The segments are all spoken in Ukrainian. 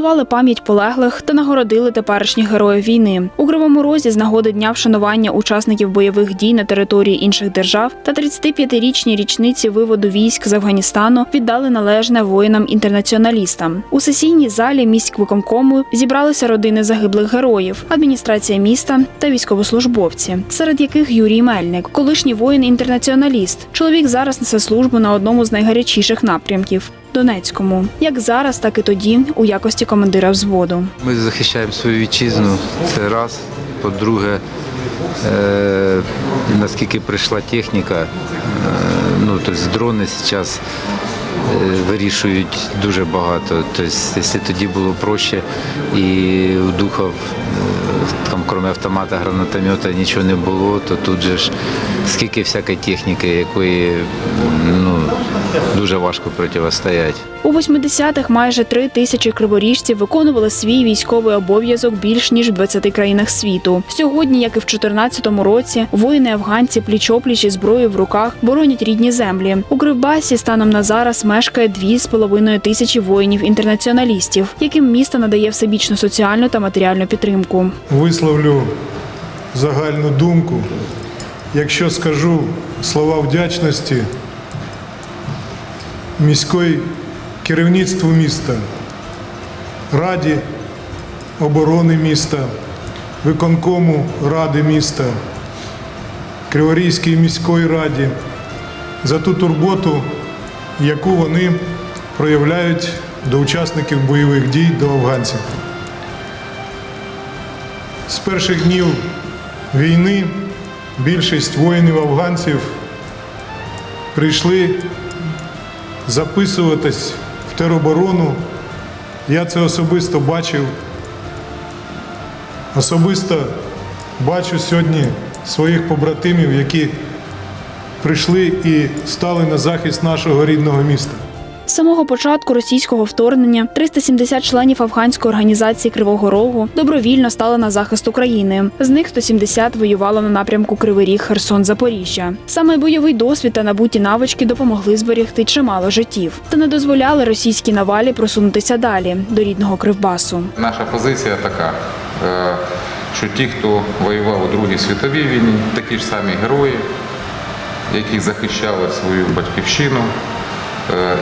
Вшанували пам'ять полеглих та нагородили теперішніх героїв війни. У Кривому Розі з нагоди дня вшанування учасників бойових дій на території інших держав та 35-річній річниці виводу військ з Афганістану віддали належне воїнам-інтернаціоналістам. У сесійній залі міськвиконкому зібралися родини загиблих героїв, адміністрація міста та військовослужбовці, серед яких Юрій Мельник, колишній воїн-інтернаціоналіст. Чоловік зараз несе службу на одному з найгарячіших напрямків. Донецькому, як зараз, так і тоді, у якості командира взводу. Ми захищаємо свою вітчизну. Це раз. По-друге, е, наскільки прийшла техніка, е, ну, тобто дрони зараз е, вирішують дуже багато. Тобто, якщо тоді було проще і у духов, е, там, крім автомата, гранатомета, нічого не було, то тут же ж скільки всякої техніки, якої ну, дуже важко протистояти. У 80-х майже три тисячі криворіжців виконували свій військовий обов'язок більш ніж в 20 країнах світу. Сьогодні, як і в 2014 році, воїни афганці пліч-опліч зброєю в руках боронять рідні землі. У Кривбасі станом на зараз мешкає 2,5 тисячі воїнів-інтернаціоналістів, яким місто надає всебічну соціальну та матеріальну підтримку. Висловлю загальну думку. Якщо скажу слова вдячності міської керівництву міста, Раді оборони міста, виконкому Ради міста, Криворізькій міської раді за ту турботу, яку вони проявляють до учасників бойових дій, до афганців. З перших днів війни більшість воїнів-афганців прийшли записуватись в тероборону. Я це особисто бачив. Особисто бачу сьогодні своїх побратимів, які прийшли і стали на захист нашого рідного міста. З самого початку російського вторгнення 370 членів афганської організації Кривого Рогу добровільно стали на захист України. З них 170 воювало на напрямку Кривий Ріг, Херсон, Запоріжжя. Саме бойовий досвід та набуті навички допомогли зберегти чимало життів та не дозволяли російській навалі просунутися далі до рідного Кривбасу. Наша позиція така, е, що ті, хто воював у Другій світовій війні, такі ж самі герої, які захищали свою батьківщину,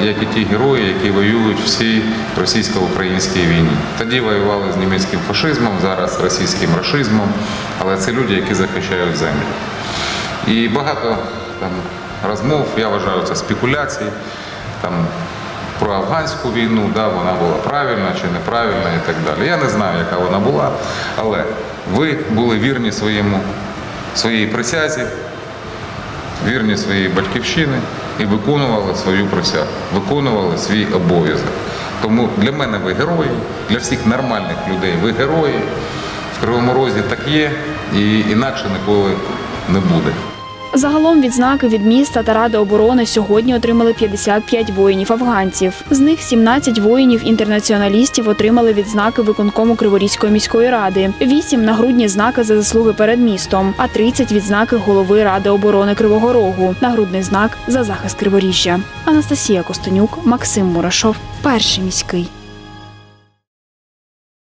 як і ті герої, які воюють в цій російсько-українській війні. Тоді воювали з німецьким фашизмом, зараз російським рашизмом, але це люди, які захищають землю. І багато там розмов, я вважаю, це спекуляції. Там, про афганську війну, да, вона була правильна чи неправильна і так далі. Я не знаю, яка вона була, але ви були вірні своєму, своїй присязі, вірні своїй батьківщині і виконували свою присягу, виконували свій обов'язок. Тому для мене ви герої, для всіх нормальних людей ви герої. В Кривому Розі так є і інакше ніколи не буде. Загалом відзнаки від міста та ради оборони сьогодні отримали 55 воїнів афганців. З них 17 воїнів-інтернаціоналістів отримали відзнаки виконкому Криворізької міської ради, 8 – нагрудні знаки за заслуги перед містом, а 30 – відзнаки голови ради оборони Кривого Рогу, нагрудний знак за захист Криворіжжя. Анастасія Костенюк, Максим Мурашов, перший міський.